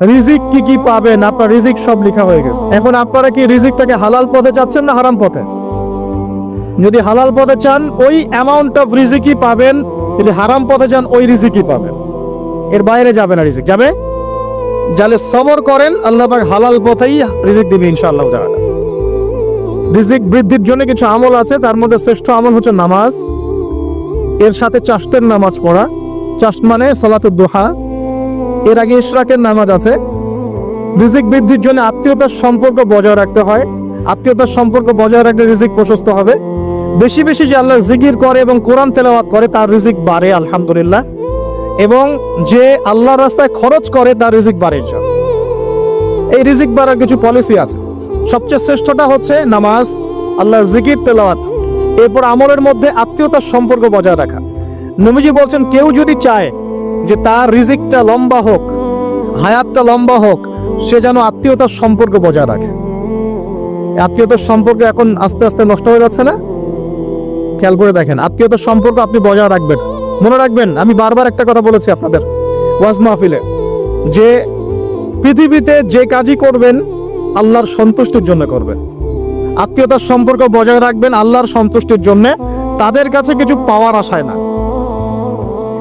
রিজিক কি কি পাবেন? আপনার রিজিক সব লেখা হয়ে গেছে। এখন আপনারা কি রিজিকটাকে হালাল পথে চাচ্ছেন না হারাম পথে? যদি হালাল পথে চান, ওই অ্যামাউন্ট অফ রিজিকই পাবেন। যদি হারাম পথে চান, ওই রিজিকই পাবেন। এর বাইরে যাবে না রিজিক। যাবে? যাহলে সবর করেন, আল্লাহ পাক হালাল পথেই রিজিক দিবে ইনশাআল্লাহ তাআলা। রিজিক বৃদ্ধির জন্য কিছু আমল আছে, তার মধ্যে শ্রেষ্ঠ আমল হচ্ছে নামাজ। এর সাথে চাষতের নামাজ পড়া। চাষ মানে সলাতুদ দোহা। এর আগে ইশরাকের নামাজ আছে। রিজিক বৃদ্ধির জন্য আত্মীয়তার সম্পর্ক বজায় রাখতে হয়। আত্মীয়তার সম্পর্ক বজায় রাখলে রিজিক প্রশস্ত হবে। বেশি বেশি যে আল্লাহ জিকির করে এবং কোরআন তেলাওয়াত করে, তার রিজিক বাড়ে, আলহামদুলিল্লাহ। এবং যে আল্লাহর রাস্তায় খরচ করে, তার রিজিক বাড়ে। এই রিজিক বাড়ার কিছু পলিসি আছে। সবচেয়ে শ্রেষ্ঠটা হচ্ছে নামাজ, আল্লাহর জিকির, তেলাওয়াত। এরপর আমলের মধ্যে আত্মীয়তার সম্পর্ক বজায় রাখা। নবীজি বলছেন, কেউ যদি চায় যে তার রিজিকটা লম্বা হোক, হায়াতটা লম্বা হোক, সে যেন আত্মীয়তার সম্পর্ক বজায় রাখে। আত্মীয়তার সম্পর্ক এখন আস্তে আস্তে নষ্ট হয়ে যাচ্ছে না? খেয়াল করে দেখেন, আত্মীয়তার সম্পর্ক আপনি বজায় রাখবেন। মনে রাখবেন, আমি বারবার একটা কথা বলেছি আপনাদের ওয়াজ মাহফিলে, যে পৃথিবীতে যে কাজই করবেন, আল্লাহর সন্তুষ্টির জন্য করবেন। আত্মীয়তার সম্পর্ক বজায় রাখবেন, আল্লাহর সন্তুষ্টির জন্য। তাদের কাছে কিছু পাওয়ার আশায় না।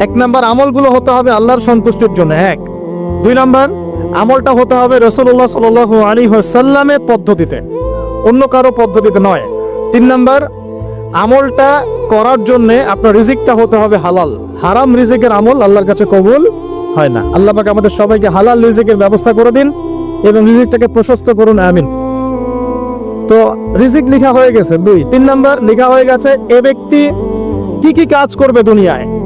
এক নাম্বার, আমলগুলো হতে হবে আল্লাহর সন্তুষ্টির জন্য। এক। দুই নাম্বার, আমলটা হতে হবে রসুল্লাহ সাল আলী সাল্লামের পদ্ধতিতে। অন্য কারও পদ্ধতিতে নয়। তিন নাম্বার, আমলটা করার জন্য আপনার রিজিকটা হতে হবে হালাল। হারাম রিজিকের আমল আল্লাহর কাছে কবুল হয় না। আল্লাহ পাক আমাদের সবাইকে হালাল রিজিকের ব্যবস্থা করে দিন এবং রিজিকটাকে প্রশস্ত করুন, আমিন। তো রিজিক লিখা হয়ে গেছে, দুই। তিন নাম্বার, লিখা হয়ে গেছে, এ ব্যক্তি কি কি কাজ করবে দুনিয়ায়?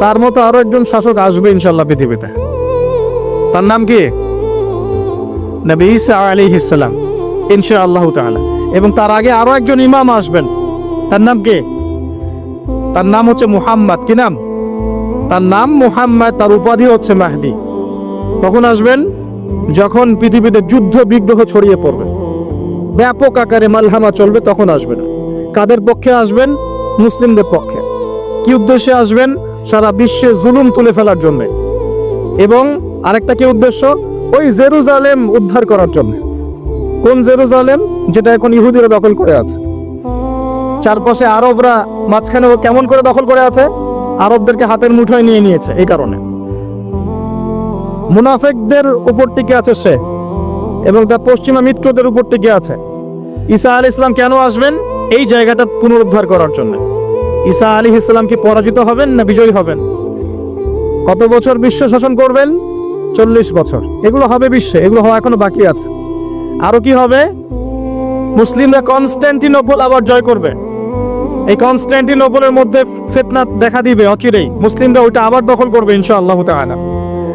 তার মতো আরও একজন শাসক আসবে ইনশাল্লাহ পৃথিবীতে। তার নাম কি? নবী ঈসা আলাইহিস সালাম, ইনশাআল্লাহ তাআলা। এবং তার আগে আরও একজন ইমাম আসবেন। তার নাম কি? তার নাম হচ্ছে মুহাম্মদ। কি নাম? তার নাম মুহাম্মদ, তার উপাধি হচ্ছে মাহদি। কখন আসবেন? যখন পৃথিবীতে যুদ্ধ, বিগ্রহ ছড়িয়ে পড়বে। ব্যাপক আকারে মালহামা চলবে, তখন আসবেন। কাদের পক্ষে আসবেন? মুসলিমদের পক্ষে। কি উদ্দেশ্যে আসবেন? সারা বিশ্বে জুলুম তুলে ফেলার জন্য। এবং আরেকটা কি উদ্দেশ্য? ওই জেরুজালেম উদ্ধার করার জন্য। কোন জেরুজালেম? যেটা এখন ইহুদিরা দখল করে আছে। চারপাশে আরবরা মাঝখানে কেমন করে দখল করে আছে? আরবদেরকে হাতের মুঠোয় নিয়ে নিয়েছে এই কারণে। মুনাফেকদের উপর টিকে আছে সে এবং তার পশ্চিমা মিত্রদের উপর টিকে আছে। ঈসা আল ইসলাম কেন আসবেন? এই জায়গাটা পুনরুদ্ধার করার জন্য। ঈসা আলী ইসলাম কি পরাজিত হবেন না বিজয়ী হবেন? কত বছর বিশ্ব শাসন করবেন? চল্লিশ বছর। এগুলো হবে বিশ্বে, এগুলো হওয়া এখনও বাকি আছে। আরও কি হবে? মুসলিমরা কনস্ট্যান্টিনোপল আবার জয় করবে। এই কনস্ট্যান্টিনোপলের মধ্যে ফেতনা দেখা দিবে অচিরেই। মুসলিমরা ওইটা আবার দখল করবে ইনশাআল্লাহ তাআলা।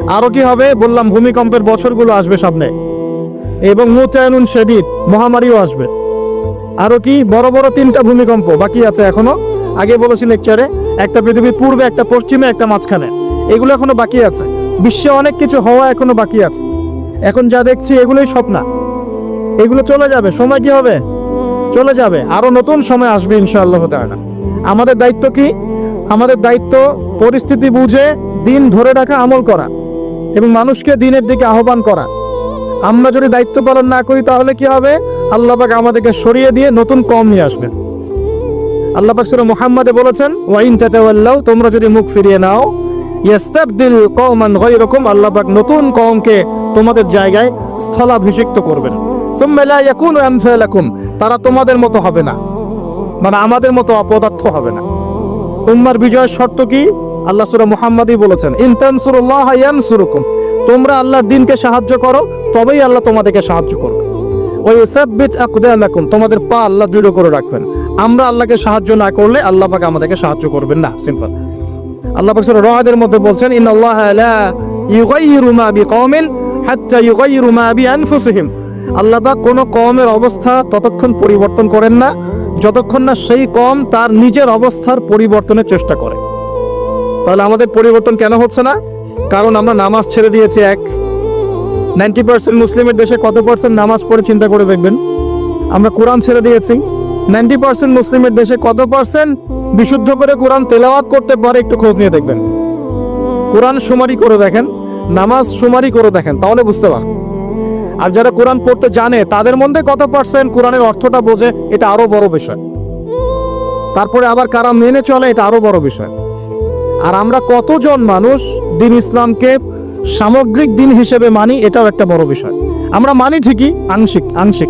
আরও কি হবে? বললাম, ভূমিকম্পের বছরগুলো আসবে সামনে। এবং মুতায়নুন শেদিদ, মহামারীও আসবে। আরও কি? বড় বড় তিনটা ভূমিকম্প বাকি আছে এখনও। আগে বলেছি লেকচারে একটা পৃথিবীর পূর্বে, একটা পশ্চিমে, একটা মাঝখানে। এগুলো এখনও বাকি আছে। বিশ্বে অনেক কিছু হওয়া এখনও বাকি আছে। এখন যা দেখছি, এগুলোই স্বপ্ন। এগুলো চলে যাবে। সময় কি হবে? চলে যাবে। আরও নতুন সময় আসবে, ইনশাআল্লাহ তাআলা। আমাদের দায়িত্ব কি? আমাদের দায়িত্ব পরিস্থিতি বুঝে, দিন ধরে রাখা, আমল করা। এবং মানুষকে দিনের দিকে আহ্বান করা। আমরা যদি দায়িত্ব পালন না করি, তাহলে কি হবে? আল্লাহ পাক আমাদেরকে সরিয়ে দিয়ে নতুন কম নিয়ে আসবেন। আল্লাহ পাক সূরা মুহাম্মাদে বলেছেন, ওয়াইন তাতাওয়াল্লাও তোমরা যদি মুখ ফিরিয়ে নাও, ইয়াস্তাবদিল কওমান গায়রাকুম আল্লাহ পাক নতুন কওমকে তোমাদের জায়গায় স্থলাভিষিক্ত করবেন। সুম্মা লা ইয়াকুনু আমসালাকুম, তারা তোমাদের মতো হবে না। মানে আমাদের মতো অপদার্থ হবে না। উম্মার বিজয়ের শর্ত কি? আল্লাহ সূরা মুহাম্মাদই বলেছেন, ইন তানসুরুল্লাহ ইয়ানসুরুকুম তোমরা আল্লাহর দিনকে সাহায্য করো, তবেই আল্লাহ তোমাদেরকে সাহায্য করবে। তোমাদের পা আল্লাহ দৃঢ় করে রাখবেন। আমরা আল্লাহকে সাহায্য না করলে আল্লাহ পাক আমাদেরকে সাহায্য করবেন না। সিম্পল আল্লাহ পাক সূরা রাদের মধ্যে বলছেন, ইন্নাল্লাহা লা আল্লাহ পাক কোনো কওমের অবস্থা ততক্ষণ পরিবর্তন করেন না, যতক্ষণ না সেই কম তার নিজের অবস্থার পরিবর্তনের চেষ্টা করে। তাহলে আমাদের পরিবর্তন কেন হচ্ছে না? কারণ আমরা নামাজ ছেড়ে দিয়েছি, এক। নাইনটি পার্সেন্ট মুসলিমের দেশে কত পার্সেন্ট নামাজ পড়ে চিন্তা করে দেখবেন? আমরা কোরআন ছেড়ে দিয়েছি। নাইনটি পার্সেন্ট মুসলিমের দেশে কত পার্সেন্ট বিশুদ্ধ করে কোরআন তেলাওয়াত করতে পারে একটু খোঁজ নিয়ে দেখবেন। কোরআন সুমারি করে দেখেন, নামাজ সুমারি করে দেখেন, তাহলে বুঝতে পারবেন। আর যারা কোরআন পড়তে জানে, তাদের মধ্যে কত পার্সেন্ট কোরআনের অর্থটা বোঝে, এটা আরও বড় বিষয়। তারপরে আবার কারা মেনে চলে, এটা আরও বড় বিষয়। আর আমরা কতজন মানুষ দিন ইসলামকে সামগ্রিক দিন হিসেবে মানি এটাও একটা বড় বিষয়। আমরা মানি ঠিকই, আংশিক আংশিক।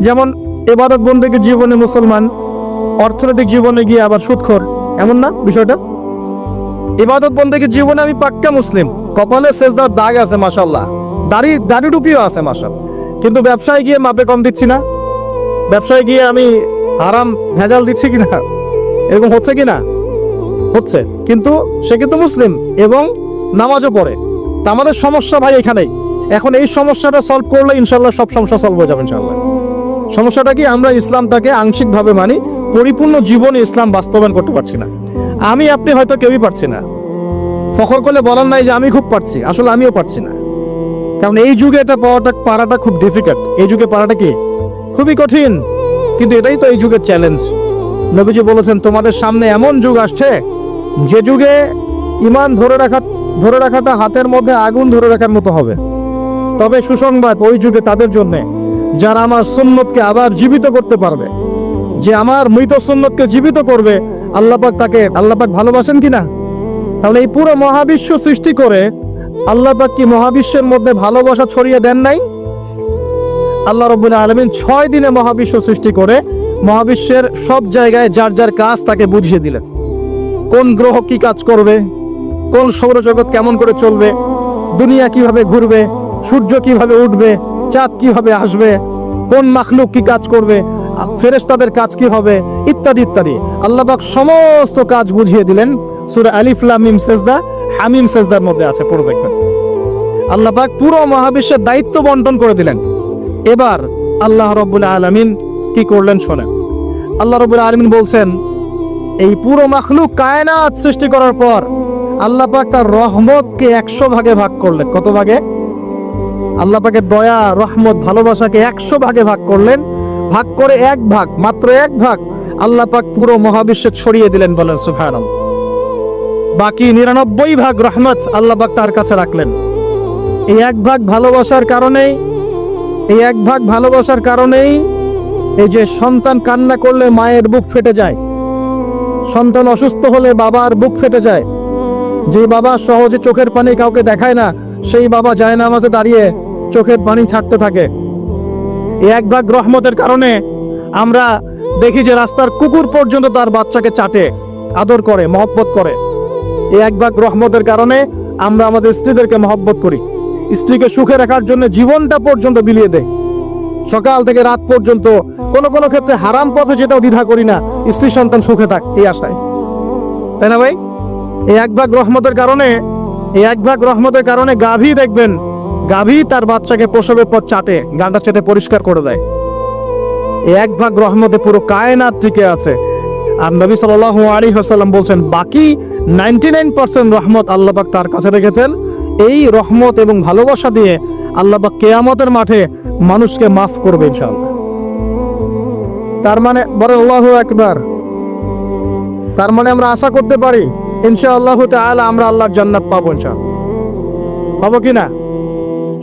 যেমন এবাদত বন্দীকে জীবনে মুসলমান, অর্থনৈতিক জীবনে গিয়ে আবার সুদখোর, এমন না বিষয়টা? ইবাদত বন্দীকে জীবনে আমি পাক্কা মুসলিম, কপালে সেজদার দাগ আছে মাসাল্লাহ দাড়ি দাড়ি টুপিও আছে মাসাল কিন্তু ব্যবসায় গিয়ে মাপে কম দিচ্ছি না। ব্যবসায় গিয়ে আমি আরাম ভেজাল দিচ্ছি কিনা? এরকম হচ্ছে কিনা? হচ্ছে। কিন্তু সে কিন্তু মুসলিম এবং নামাজও পড়ে। তা আমাদের সমস্যা ভাই এখানেই। এখন এই সমস্যাটা সলভ করলে ইনশাল্লাহ সব সমস্যা সলভ হয়ে যাবে ইনশাল্লাহ সমস্যাটা কি? আমরা ইসলামটাকে আংশিকভাবে মানি, পরিপূর্ণ জীবনে ইসলাম বাস্তবায়ন করতে পারছি না। আমি, আপনি হয়তো কেউই পারছি না। ফখর করলে বলার নাই যে আমি খুব পারছি, আসলে আমিও পারছি না। কারণ এই যুগে এটা পাওয়াটা, পারাটা খুব ডিফিকাল্ট এই যুগে পারাটা কি? খুবই কঠিন। কিন্তু এটাই তো এই যুগের চ্যালেঞ্জ নবীজি বলেছেন, তোমাদের সামনে এমন যুগ আসছে, যে যুগে ইমান ধরে রাখা ধরে রাখাটা হাতের মধ্যে আগুন ধরে রাখার মতো হবে। তবে সুসংবাদ ওই যুগে তাদের জন্য, যারা আমার সুন্নতকে আবার জীবিত করতে পারবে। যে আমার মৃত সুন্নতকে জীবিত করবে আল্লাপাক তাকে আল্লাপাক ভালোবাসেন কিনা তাহলে এই পুরো মহাবিশ্ব সৃষ্টি করে আল্লাপাক কি মহাবিশ্বের মধ্যে ভালোবাসা ছড়িয়ে দেন নাই? আল্লাহ রব্বুল আলমিন ছয় দিনে মহাবিশ্ব সৃষ্টি করে মহাবিশ্বের সব জায়গায় যার যার কাজ তাকে বুঝিয়ে দিলেন। কোন গ্রহ কি কাজ করবে? কোন সৌরজগৎ কেমন করে চলবে? দুনিয়া কীভাবে ঘুরবে? সূর্য কীভাবে উঠবে? চাঁদ কীভাবে আসবে? কোন মাখলুক কি কাজ করবে? ফেরেশতাদের কাজ কি হবে? ইত্যাদি ইত্যাদি। আল্লাহবাক সমস্ত কাজ বুঝিয়ে দিলেন। সূরা আলিফ মিম, সেজদা, হামিম সেজদার মধ্যে আছে, পড়ে দেখবেন। আল্লাহবাক পুরো মহাবিশ্বের দায়িত্ব বন্টন করে দিলেন। এবার আল্লাহ রব্বুল আলমিন কি করলেন শোনেন। আল্লাহ রব্বুল আলমিন বলছেন, এই পুরো মাখলুক কায়নাত সৃষ্টি করার পর আল্লাহ পাক তার রহমতকে একশো ভাগে ভাগ করলেন। কত ভাগে? আল্লাহ পাকের দয়া, রহমত, ভালোবাসাকে একশো ভাগে ভাগ করলেন। ভাগ করে এক ভাগ, মাত্র এক ভাগ আল্লাহ পাক পুরো মহাবিশ্বে ছড়িয়ে দিলেন বলেন সুফানম বাকি নিরানব্বই ভাগ রহমত আল্লাহ পাক তার কাছে রাখলেন। এই এক ভাগ ভালোবাসার কারণেই, এই এক ভাগ ভালোবাসার কারণেই এই যে সন্তান কান্না করলে মায়ের বুক ফেটে যায়, সন্তান অসুস্থ হলে বাবার বুক ফেটে যায় যে বাবা সহজে চোখের পানি কাউকে দেখায় না, সেই বাবা যায় না আমাজে দাঁড়িয়ে চোখের পানি ছাড়তে থাকে। এক ভাগ রহমতের কারণে আমরা দেখি যে রাস্তার কুকুর পর্যন্ত তার বাচ্চাকে চাটে, আদর করে, মহব্বত করে। এই এক ভাগ রহমতের কারণে আমরা আমাদের স্ত্রীদেরকে মহব্বত করি। স্ত্রীকে সুখে রাখার জন্য জীবনটা পর্যন্ত বিলিয়ে দেয়। সকাল থেকে রাত পর্যন্ত কোন কোন ক্ষেত্রে হারাম পথে যেটাও দ্বিধা করি না, স্ত্রী সন্তান সুখে থাক, এই আশায়। তাই না ভাই? এক ভাগ রহমতের কারণে এক ভাগ রহমতের কারণে গাভী দেখবেন, গাভী তার বাচ্চাকে প্রসবের পর চাটে, গানটা চেটে পরিষ্কার করে দেয়। এক ভাগ রহমতে পুরো কায়নাত টিকে আছে। আর নবী সাল্লাল্লাহু আলাইহি ওয়াসাল্লাম বলছেন, বাকি নাইনটি নাইন পার্সেন্ট রহমত আল্লাহ পাক তার কাছে রেখেছেন। এই রহমত এবং ভালোবাসা দিয়ে আল্লাহ কেয়ামতের মাঠে মানুষকে মাফ করবে ইনশাআল্লাহ। তার মানে বলে আল্লাহু আকবার। তার মানে আমরা আশা করতে পারি ইনশাআল্লাহ তাআলা আমরা আল্লাহর জান্নাত পাবো ইনশাআল্লাহ। পাবো কি না?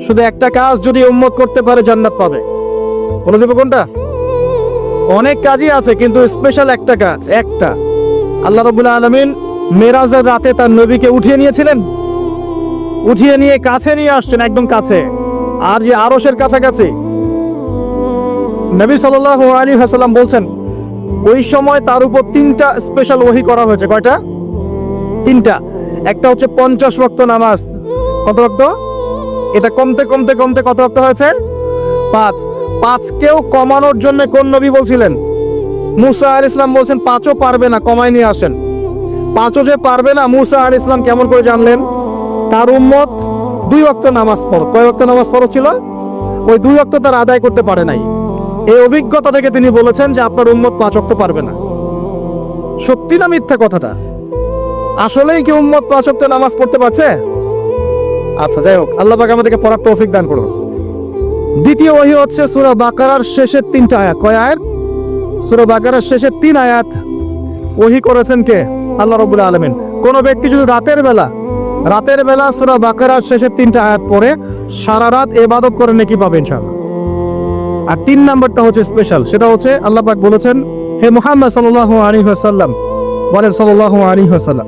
শুধু একটা কাজ যদি উম্মত করতে পারে জান্নাত পাবে। বলে দেবো কোনটা? অনেক কাজই আছে, কিন্তু স্পেশাল একটা কাজ, একটা। আল্লাহ রবুল্লা আলমিন মেরাজের রাতে তার নবীকে উঠিয়ে নিয়েছিলেন। উঠিয়ে নিয়ে কাছে নিয়ে আসছেন, একদম কাছে। আর যে আরসের কাছাকাছি। নবী সাল আলী হাসাল্লাম বলছেন, ওই সময় তার উপর তিনটা স্পেশাল ওহি করা হয়েছে। কয়টা? তিনটা। একটা হচ্ছে পঞ্চাশ ওয়াক্ত নামাজ। কত ওয়াক্ত এটা কমতে কমতে কমতে কত ওয়াক্ত হয়েছে? পাঁচ। পাঁচকেও কমানোর জন্য কোন নবী বলছিলেন? মুসা আল ইসলাম বলছেন, পাঁচও পারবে না কমাই নিয়ে আসেন। পাঁচও যে পারবে না, মুসা আল ইসলাম কেমন করে জানলেন? তার উম্মত দুই অক্ত নামাজ পড়, কয় অক্ত নামাজ পড়ো ছিল? ওই দুই অক্ত তার আদায় করতে পারে নাই। এই অভিজ্ঞতা থেকে তিনি বলেছেন যে আপনার উম্মত পাঁচ অক্ত পারবে না। সত্যি না মিথ্যা কথাটা? আসলেই কি উম্মত পাঁচ নামাজ পড়তে পারছে? আচ্ছা যাই হোক, আল্লাহ পাক আমাদেরকে পড়ার তৌফিক দান করুন। দ্বিতীয় ওহি হচ্ছে সূরা বাকারার শেষের তিনটা আয়াত। কয় আয়াত? সূরা বাকারার শেষের তিন আয়াত। ওহি করেছেন কে? আল্লাহ রাব্বুল আলামিন। কোন ব্যক্তি যদি রাতের বেলা রাতের বেলা সূরা বাকারার শেষের তিনটা আয়াত পড়ে, সারা রাত ইবাদত করে নেকি পাবে ইনশাআল্লাহ। আর তিন নাম্বারটা হচ্ছে স্পেশাল সেটা হচ্ছে আল্লাহ পাক বলেছেন, হে মুহাম্মদ সাল্লাল্লাহু আলাইহি ওয়াসাল্লাম, বলেন সাল্লাল্লাহু আলাইহি ওয়াসাল্লাম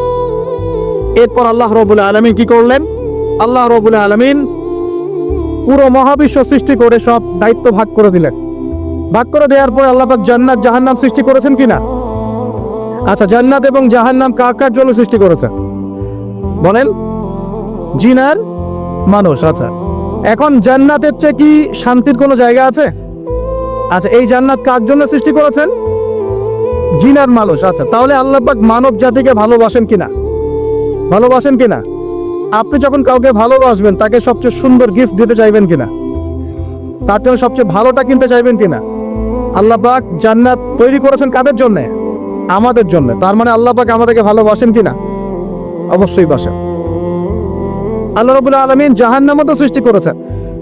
এরপর আল্লাহ রবুল্লা আলমিন কি করলেন? আল্লাহ রবুল আলমিন পুরো মহাবিশ্ব সৃষ্টি করে সব দায়িত্ব ভাগ করে দিলেন। ভাগ করে দেওয়ার পর আল্লাহ পাক জান্নাত, জাহান্নাম সৃষ্টি করেছেন কিনা? আচ্ছা জান্নাত এবং জাহান্নাম কার কার জন্য সৃষ্টি করেছেন? বলেন জিনার মানুষ। আচ্ছা এখন জান্নাতের চেয়ে কি শান্তির কোনো জায়গা আছে? আচ্ছা এই জান্নাত কার জন্য সৃষ্টি করেছেন? জিনার মানুষ। আচ্ছা তাহলে আল্লাহ মানব জাতিকে ভালোবাসেন কিনা? ভালোবাসেন কিনা? আপনি যখন কাউকে ভালোবাসবেন, তাকে সবচেয়ে সুন্দর গিফট দিতে চাইবেন কিনা? তার জন্য সবচেয়ে ভালোটা কিনতে চাইবেন কিনা? আল্লাহ পাক জান্নাত তৈরি করেছেন কাদের জন্য? আমাদের জন্য। তার মানে আল্লাহ পাক আমাদেরকে ভালোবাসেন কিনা? অবশ্যই বাসেন। আল্লাহ রবুল্লা আলমিন জাহান্নামও তো সৃষ্টি করেছেন।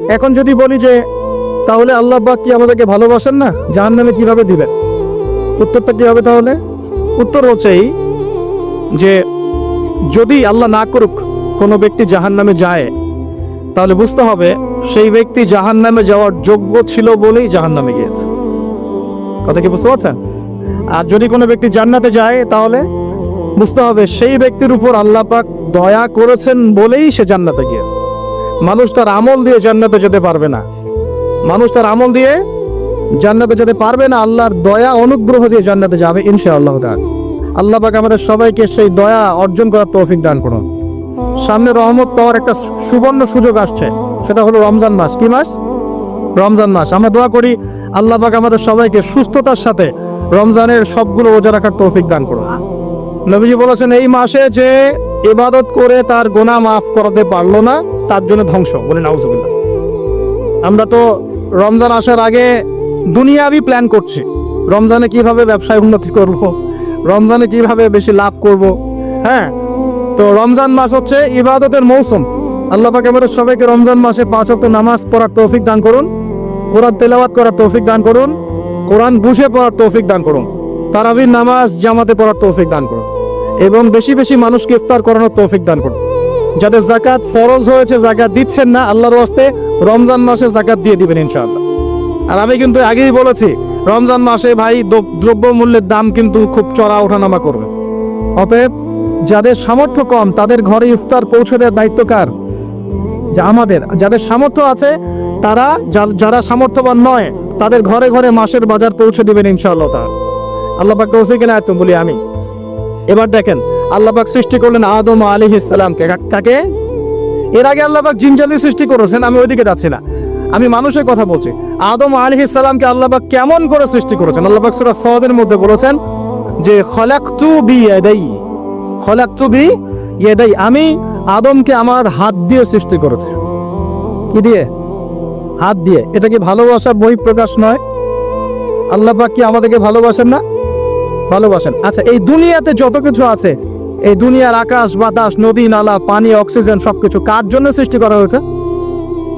এখন যদি বলি যে, তাহলে আল্লাহ পাক কি আমাদেরকে ভালোবাসেন না? জাহান্নামে কীভাবে দিবেন? উত্তরটা কি হবে তাহলে? উত্তর হচ্ছে এই যে যদি আল্লাহ না করুক, কোনো ব্যক্তি জাহান নামে যায়, তাহলে বুঝতে হবে সেই ব্যক্তি জাহান নামে যাওয়ার যোগ্য ছিল বলেই জাহান নামে গিয়েছে। কথা কি বুঝতে পারছেন? আর যদি কোনো ব্যক্তি জান্নাতে যায়, তাহলে বুঝতে হবে সেই ব্যক্তির উপর আল্লাহ পাক দয়া করেছেন বলেই সে জান্নাতে গিয়েছে। মানুষ তার আমল দিয়ে জান্নাতে যেতে পারবে না। মানুষ তার আমল দিয়ে জান্নাতে যেতে পারবে না, আল্লাহর দয়া, অনুগ্রহ দিয়ে জান্নাতে যাবে, ইনশাআল্লাহ তাআলা। আল্লাহ পাক আমাদের সবাইকে সেই দয়া অর্জন করার তৌফিক দান করুন। সামনে রহমত পাওয়ার একটা সুবর্ণ সুযোগ আসছে, সেটা হলো রমজান মাস। কি মাস? রমজান মাস। আমরা দোয়া করি আল্লাহ পাক আমাদের সবাইকে সুস্থতার সাথে রমজানের সবগুলো রোজা রাখার তৌফিক দান করুন। নবীজি বলেছেন, এই মাসে যে ইবাদত করে তার গোনা মাফ করাতে পারল না, তার জন্য ধ্বংস। বলে নাউজুবিল্লাহ। আমরা তো রমজান আসার আগে দুনিয়াবি প্ল্যান করছি, রমজানে কীভাবে ব্যবসায় উন্নতি করব? রমজানে কীভাবে বেশি লাভ করব? হ্যাঁ? তো রমজান মাস হচ্ছে ইবাদতের মৌসুম। আল্লাহ পাক আমাদের সবাইকে রমজান মাসে পাঁচ ওয়াক্ত নামাজ পড়ার তৌফিক দান করুন, কোরআন তেলাওয়াত করার তৌফিক দান করুন, কোরআন বুঝে পড়ার তৌফিক দান করুন, তারাবির নামাজ জামাতে পড়ার তৌফিক দান করুন এবং বেশি বেশি মানুষকে ইফতার করানোর তৌফিক দান করুন। যাদের জাকাত ফরজ হয়েছে জাকাত দিচ্ছেন না, আল্লাহর ওয়াস্তে রমজান মাসে জাকাত দিয়ে দিবেন ইনশাআল্লাহ। আর আমি কিন্তু আগেই বলেছি রমজান মাসে ভাই দ্রব- দ্রব্য মূল্যের দাম কিন্তু খুব চড়া ওঠানামা করবে। অতএব যাদের সামর্থ্য কম, তাদের ঘরে ইফতার পৌঁছে দেওয়ার দায়িত্ব কার? যা আমাদের। যাদের সামর্থ্য আছে, তারা যারা সামর্থ্যবান নয়, তাদের ঘরে ঘরে মাসের বাজার পৌঁছে দিবেন ইনশাআল্লাহ তার আল্লাহ পাক তৌফিক না বলি আমি এবার দেখেন আল্লাপাক সৃষ্টি করলেন আদম আলী ইসলামকে কাকে? এর আগে আল্লাপাক জিনজালি সৃষ্টি করেছেন, আমি ওইদিকে যাচ্ছি না। আমি মানুষের কথা বলছি। আদম আলী ইসলামকে আল্লাপাক কেমন করে সৃষ্টি করেছেন? আল্লাপাক সুরা সওয়াদের মধ্যে বলেছেন যে, খলাকতু বি ইয়াদাই খলাকতু বি ইয়াদাই আমি আদমকে আমার হাত দিয়ে সৃষ্টি করেছি। কি দিয়ে? হাত দিয়ে। এটা কি ভালোবাসার বই প্রকাশ নয়? আল্লাহবাক কি আমাদেরকে ভালোবাসেন না? ভালোবাসেন। আচ্ছা এই দুনিয়াতে যত কিছু আছে, এই দুনিয়ার আকাশ বাতাস, নদী, নালা, পানি, অক্সিজেন সবকিছু কার জন্য সৃষ্টি করা হয়েছে?